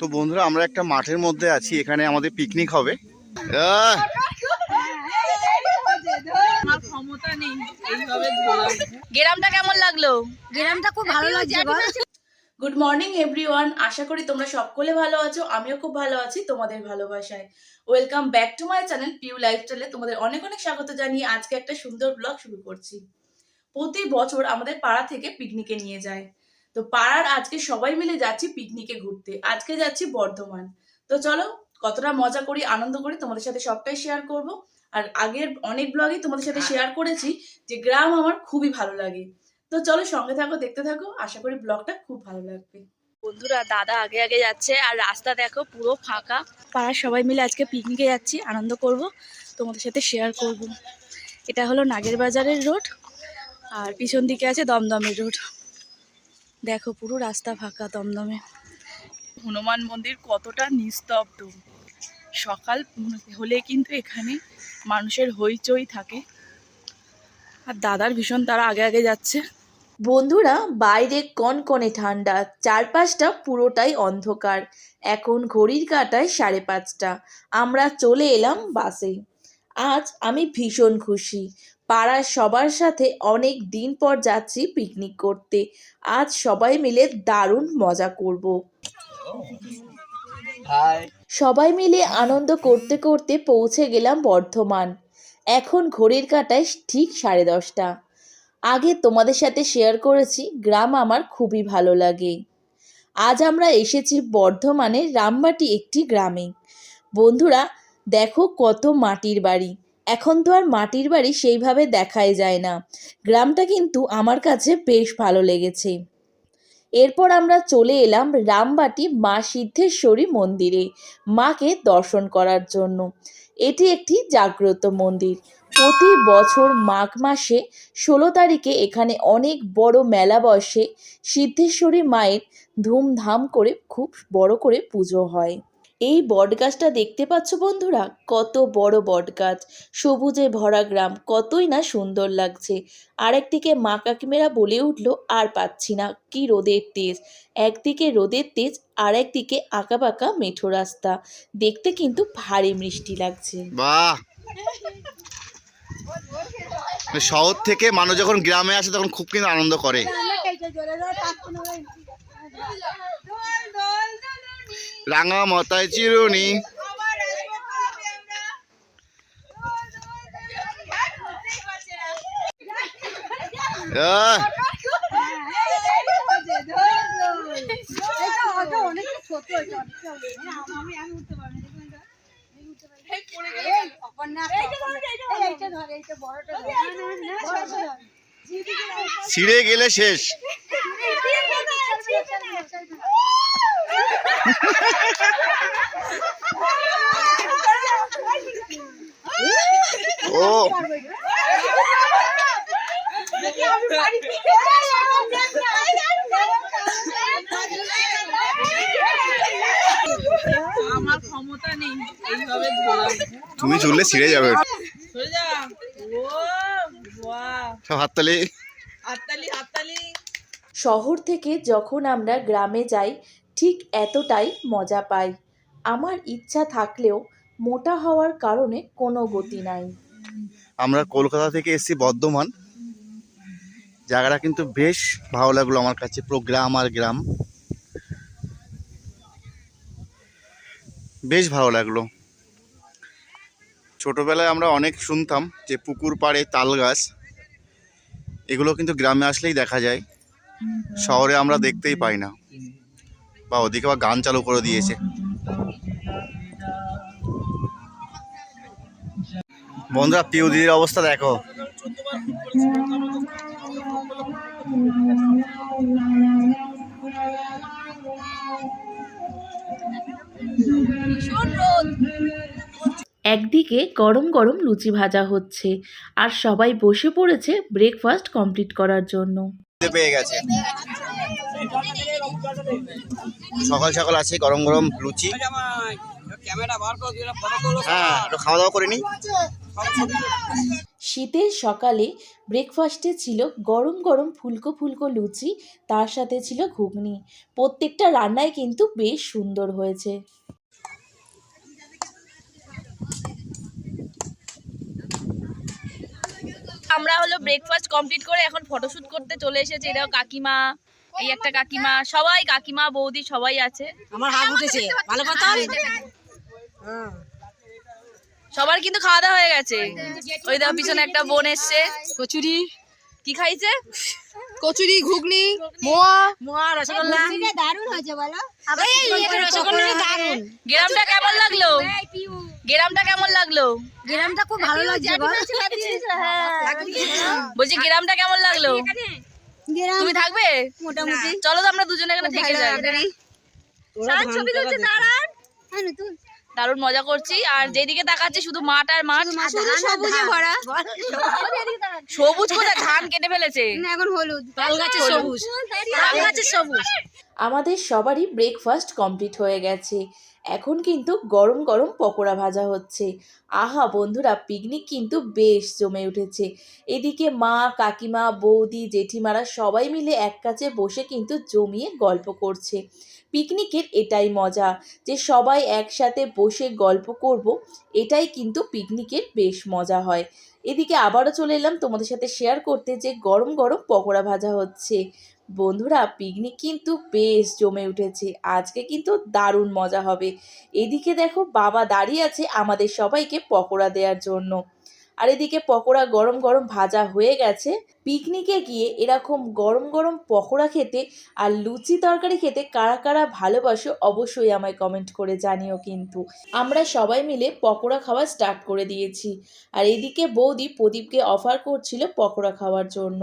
তো বন্ধুরা আমরা একটা মাঠের মধ্যে আছি এখানে আমাদের পিকনিক হবে। আহ, আমার ক্ষমতা নেই এইভাবে ধরে গ্রামটা কেমন লাগল? গ্রামটা খুব ভালো লাগছে গুড মর্নিং এভরিওয়ান আশা করি তোমরা সকলে ভালো আছো আমিও খুব ভালো আছি তোমাদের ভালোবাসায়। Welcome back to my channel Piu লাইফস্টাইলে তোমাদের অনেক অনেক স্বাগত জানিয়ে আজকে একটা সুন্দর ব্লগ শুরু করছি। প্রতি বছর আমাদের পাড়া থেকে পিকনিকে নিয়ে যায়। তো পাড়ার আজকে সবাই মিলে যাচ্ছি পিকনিকে ঘুরতে। আজকে যাচ্ছি বর্ধমান। তো চলো কতটা মজা করি আনন্দ করি তোমাদের সাথে সবটাই শেয়ার করব। আর আগের অনেক ব্লগই তোমাদের সাথে শেয়ার করেছি যে গ্রাম আমার খুবই ভালো লাগে। তো চলো সঙ্গে থাকো দেখতে থাকো আশা করি ব্লগটা খুব ভালো লাগবে। বন্ধুরা দাদা আগে আগে যাচ্ছে আর রাস্তা দেখো পুরো ফাঁকা। পাড়ার সবাই মিলে আজকে পিকনিকে যাচ্ছি আনন্দ করব তোমাদের সাথে শেয়ার করব। এটা হলো নাগের বাজারের রোড আর পিছন দিকে আছে দমদমের রোড দেখো পুরো রাস্তা ফাঁকা দমদমে। হনুমান মন্দির কতটা নিস্তব্ধ। সকাল হলে কিন্তু এখানে মানুষের হইচই থাকে। আর দাদার ভীষণ তারা আগে আগে যাচ্ছে। বন্ধুরা বাইরে কনকনে ঠান্ডা চারপাশটা পুরোটাই অন্ধকার। এখন ঘড়ির কাটায় সাড়ে পাঁচটা। আমরা চলে এলাম বাসে। আজ আমি ভীষণ খুশি। পাড়ার সবার সাথে অনেক দিন পর যাচ্ছি পিকনিক করতে। আজ সবাই মিলে দারুণ মজা করব। সবাই মিলে আনন্দ করতে করতে পৌঁছে গেলাম বর্ধমান। এখন ঘড়ির কাটায় ঠিক সাড়ে দশটা। আগে তোমাদের সাথে শেয়ার করেছি গ্রাম আমার খুবই ভালো লাগে। আজ আমরা এসেছি বর্ধমানের রামবাটি একটি গ্রামে। বন্ধুরা দেখো কত মাটির বাড়ি। এখন তো আর মাটির বাড়ি সেইভাবে দেখাই যায় না। গ্রামটা কিন্তু আমার কাছে বেশ ভালো লেগেছে। এরপর আমরা চলে এলাম রামবাটি মা সিদ্ধেশ্বরী মন্দিরে, মাকে দর্শন করার জন্য। এটি একটি জাগ্রত মন্দির। প্রতি বছর মাঘ মাসে ষোলো তারিখে এখানে অনেক বড় মেলা বসে। সিদ্ধেশ্বরী মায়ের ধুমধাম করে খুব বড় করে পুজো হয়। এই বটগাছটা দেখতে পাচ্ছ বন্ধুরা কত বড় বটগাছ সবুজে ভরা গ্রাম কতই না সুন্দর লাগছে আরেকদিকে মা কাকিমেরা বলে উঠল আর পাচ্ছি না কি রোদের তেজ একদিকে রোদের তেজ আর একদিকে আঁকা আঁকাবাঁকা মেঠো রাস্তা দেখতে কিন্তু ভারী মিষ্টি লাগছে বাহ শহর থেকে মানুষ যখন গ্রামে আসে তখন খুব কিন্তু আনন্দ করে রাঙা মাথায় চিরুনি। ছিঁড়ে গেলে শেষ। ও আমার ক্ষমতা নেই। এইভাবে তুমি চললে ছিঁড়ে যাবে। সব হাততালি। হাততালি হাততালি। শহর থেকে যখন আমরা গ্রামে যাই ঠিক এতটাই মজা পাই। আমার ইচ্ছা থাকলেও মোটা হওয়ার কারণে কোনো গতি নাই। আমরা কলকাতা থেকে এসেছি বর্ধমান। জায়গাটা কিন্তু বেশ ভালো লাগল আমার কাছে, পুরো গ্রাম আর গ্রাম। বেশ ভালো লাগল। ছোটবেলায় আমরা অনেক শুনতাম যে পুকুর পাড়ে তাল গাছ, এগুলো কিন্তু গ্রামে আসলেই দেখা যায়। শহরে আমরা দেখতেই পাই না। বা ওদিকে বা গান চালু করে দিয়েছে। বন্ধুরা পিউ দিদির অবস্থা দেখো। একদিকে গরম গরম লুচি ভাজা হচ্ছে আর সবাই বসে পড়েছে ব্রেকফাস্ট কমপ্লিট করার জন্য। পেয়ে গেছে। সকাল সকাল আছে গরম গরম লুচি। হ্যাঁ একটু খাওয়া দাওয়া করে নি শীতের সকালে ব্রেকফাস্টে ছিল গরম গরম ফুলকো ফুলকো লুচি তার সাথে ছিল ঘুগনি। প্রত্যেকটা রান্নায় কিন্তু বেশ সুন্দর হয়েছে। আমরা হলো ব্রেকফাস্ট কমপ্লিট করে এখন ফটোশ্যুট করতে চলে এসেছি। এটাও কাকিমা। এই একটা কাকিমা সবাই কাকিমা বৌদি সবাই আছে। আমার হাত উঠেছে। ভালো কথা? সবার কিন্তু খাওয়া দাওয়া হয়ে গেছে। ওই দেখো পিছনে একটা বোন এসছে। কচুরি কি খাইছে? কচুরি ঘুগনি মোয়া। মোয়া রসগোল্লা। দারুণ হয়েছে বলো? রসগোল্লা। দারুণ। গেরামটা কেমন লাগল? গেরামটা কেমন লাগল? গ্রামটা খুব ভালো লাগছে বলছি গেরামটা কেমন লাগল? তুমি থাকবে? মোটামুটি। চলো তো আমরা দুজনে এখানে থেকে যাই। ছবি তুলছে দাঁড়ান। দারুণ মজা করছি। আর যেদিকে তাকাচ্ছি শুধু মাঠ আর মাঠ। শুধু সবুজে ভরা। সবুজ কোথায়? ধান কেটে ফেলেছে। এখন হলুদ। তাল গাছের সবুজ। তাল গাছের সবুজ। আমাদের সবারই ব্রেকফাস্ট কমপ্লিট হয়ে গেছে। এখন কিন্তু গরম গরম পকোড়া ভাজা হচ্ছে। আহা বন্ধুরা পিকনিক কিন্তু বেশ জমে উঠেছে। এদিকে মা, কাকিমা, বৌদি, জেঠিমারা সবাই মিলে এক কাছে বসে কিন্তু জমিয়ে গল্প করছে। পিকনিকের এটাই মজা যে সবাই একসাথে বসে গল্প করব, এটাই কিন্তু পিকনিকের বেশ মজা হয়। এদিকে আবারও চলে এলাম তোমাদের সাথে শেয়ার করতে যে গরম গরম পকোড়া ভাজা হচ্ছে। বন্ধুরা পিকনিক কিন্তু বেশ জমে উঠেছে। আজকে কিন্তু দারুণ মজা হবে। এদিকে দেখো, বাবা দাঁড়িয়ে আছে আমাদের সবাইকে পকোড়া দেওয়ার জন্য। আর এদিকে পকোড়া গরম গরম ভাজা হয়ে গেছে। পিকনিকে গিয়ে এরকম গরম গরম পকোড়া খেতে আর লুচি তরকারি খেতে কারা কারা ভালোবাসো অবশ্যই আমায় কমেন্ট করে জানিও কিন্তু। আমরা সবাই মিলে পকোড়া খাওয়া স্টার্ট করে দিয়েছি। আর এদিকে বৌদি প্রদীপকে অফার করছিল পকোড়া খাওয়ার জন্য।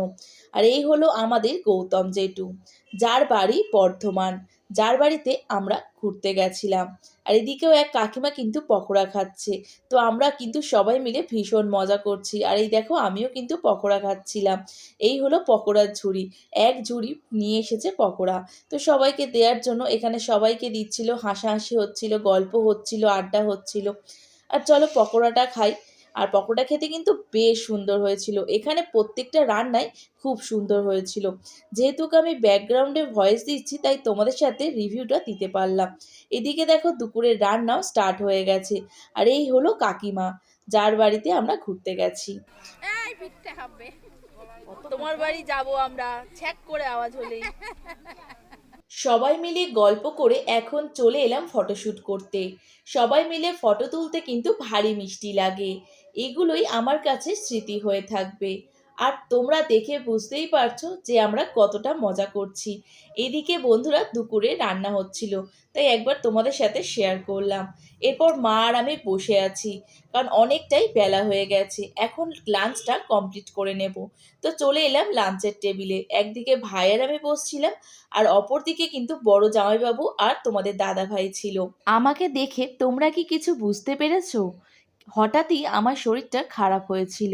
আর এই হলো আমাদের গৌতম জেটু যার বাড়ি বর্ধমান। যার বাড়িতে আমরা ঘুরতে গেছিলাম। আর এদিকেও এক কাকিমা কিন্তু পকোড়া খাচ্ছে। তো আমরা কিন্তু সবাই মিলে ভীষণ মজা করছি। আর এই দেখো, আমিও কিন্তু পকোড়া খাচ্ছিলাম। এই হলো পকোড়ার ঝুড়ি। এক ঝুড়ি নিয়ে এসেছে পকোড়া। তো সবাইকে দেওয়ার জন্য এখানে সবাইকে দিচ্ছিল, হাসাহাসি হচ্ছিল, গল্প হচ্ছিল, আড্ডা হচ্ছিল। আর চলো পকোড়াটা খাই। আর পকোড়া খেতে কিন্তু বেশ সুন্দর হয়েছিল। এখানে প্রত্যেকটা রান্নাই খুব সুন্দর হয়েছিল। যেহেতু আমি ব্যাকগ্রাউন্ডে ভয়েস দিচ্ছি তাই তোমাদের সাথে রিভিউটা দিতে পারলাম। এদিকে দেখো দুপুরের রান্নাও স্টার্ট হয়ে গেছে। আর এই হলো কাকিমা যার বাড়িতে আমরা ঘুরতে গেছি। তোমার বাড়ি যাব আমরা। ছ্যাক করে আওয়াজ হলেই। সবাই মিলে গল্প করে এখন চলে এলাম ফটোশ্যুট করতে। সবাই মিলে ফটো তুলতে কিন্তু ভারী মিষ্টি লাগে। এগুলোই আমার কাছে স্মৃতি হয়ে থাকবে। আর তোমরা দেখে বুঝতেই পারছ যে আমরা কতটা মজা করছি। এদিকে বন্ধুরা দুপুরে রান্না হচ্ছিল, তাই একবার তোমাদের সাথে শেয়ার করলাম। এরপর মা আর আমি বসে আছি, কারণ অনেকটাই বেলা হয়ে গেছে, এখন লাঞ্চটা কমপ্লিট করে নেব। তো চলে এলাম লাঞ্চের টেবিলে একদিকে ভাইয়ের আমি বসছিলাম, আর অপরদিকে কিন্তু বড় জামাইবাবু আর তোমাদের দাদা ভাই ছিল। আমাকে দেখে তোমরা কি কিছু বুঝতে পেরেছ? হঠাৎই আমার শরীরটা খারাপ হয়েছিল।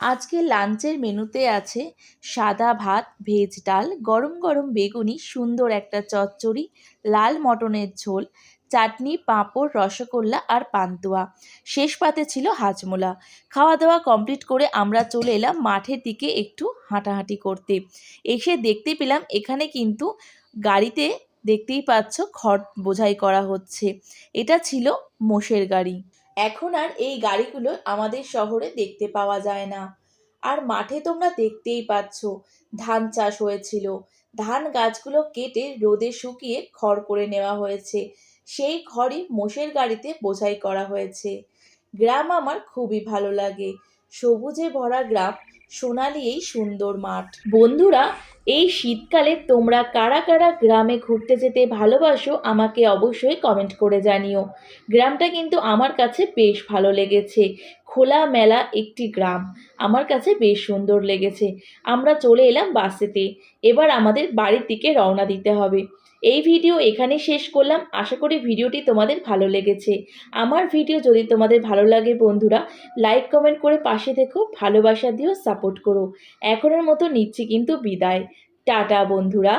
আজকে লাঞ্চের মেনুতে আছে সাদা ভাত, ভেজ ডাল, গরম গরম বেগুনি, সুন্দর একটা চচ্চড়ি, লাল মটনের ঝোল, চাটনি, পাঁপড়, রসগোল্লা আর পান্তুয়া। শেষ পাতে ছিল হাজমোলা। খাওয়া দাওয়া কমপ্লিট করে আমরা চলে এলাম মাঠের দিকে একটু হাঁটাহাঁটি করতে। এসে দেখতে পেলাম এখানে কিন্তু গাড়িতে দেখতেই পাচ্ছ খড় বোঝাই করা হচ্ছে। এটা ছিল মোষের গাড়ি। এখন আর এই গাড়িগুলো আমাদের শহরে দেখতে পাওয়া যায় না। আর মাঠে তোমরা দেখতেই পাচ্ছ, ধান চাষ হয়েছিল। ধান গাছগুলো কেটে রোদে শুকিয়ে খড় করে নেওয়া হয়েছে। সেই খড়ই মোষের গাড়িতে বোঝাই করা হয়েছে। গ্রাম আমার খুবই ভালো লাগে। সবুজে ভরা গ্রাম সোনালি এই সুন্দর মাঠ। বন্ধুরা, এই শীতকালে তোমরা কারা কারা গ্রামে ঘুরতে যেতে ভালোবাসো আমাকে অবশ্যই কমেন্ট করে জানিও। গ্রামটা কিন্তু আমার কাছে বেশ ভালো লেগেছে। খোলা মেলা একটি গ্রাম, আমার কাছে বেশ সুন্দর লেগেছে। আমরা চলে এলাম বাসেতে, এবার আমাদের বাড়ির দিকে রওনা দিতে হবে। এই ভিডিও এখানে শেষ করলাম। আশা করি ভিডিওটি তোমাদের ভালো লেগেছে। আমার ভিডিও যদি তোমাদের ভালো লাগে বন্ধুরা লাইক কমেন্ট করে পাশে দেখো ভালোবাসা দিও সাপোর্ট করো। এখনের মতো নিচ্ছি কিন্তু বিদায়। টাটা বন্ধুরা।